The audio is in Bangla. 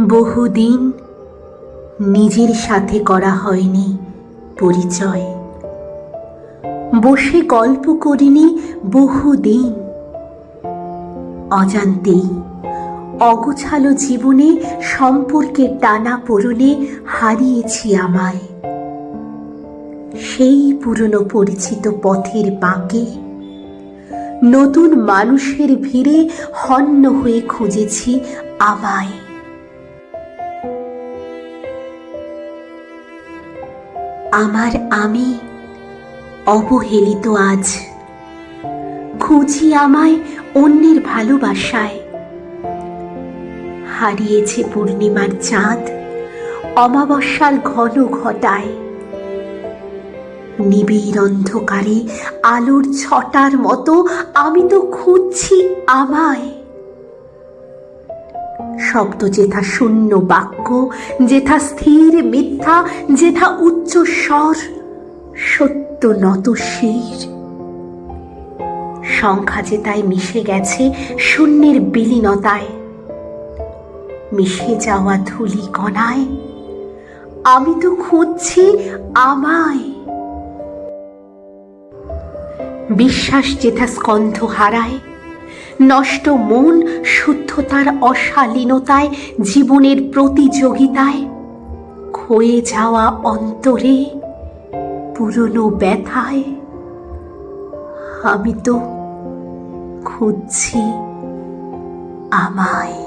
বহুদিন নিজের সাথে করা হয়নি পরিচয়। বসে গল্প করিনি বহুদিন। অজান্তেই অগোছালো জীবনে সম্পর্কে টানা পড়নে হারিয়েছি আমায়। সেই পুরনো পরিচিত পথের বাঁকে নতুন মানুষের ভিড়ে হন্য হয়ে খুঁজেছি আমায়। আমার আমি অবহেলিত আজ। খুঁজি আমায় অন্যের ভালোবাসায়। হারিয়েছে পূর্ণিমার চাঁদ, অমাবস্যার ঘন ঘটায়। নিবিড় অন্ধকারে আলোর ছটার মতো আমি তো খুঁজছি আমায়। শব্দ যেথা শূন্য বাক্য, যেথা স্থির মিথ্যা, যেথা উচ্চ স্বর, সত্য নত শির। সংখ্যা যে তাই মিশে গেছে শূন্যের বিলীনতায়। মিশে যাওয়া ধুলি কণায়, আমি তো খুঁজছি আমায়। বিশ্বাস যেথা স্কন্ধ হারায় নষ্ট মন শুদ্ধতার অশালীনতায় জীবনের প্রতিযোগিতায় ক্ষয়ে যাওয়া অন্তরে পুরনো ব্যথায় আমি তো খুঁজছি আমায়।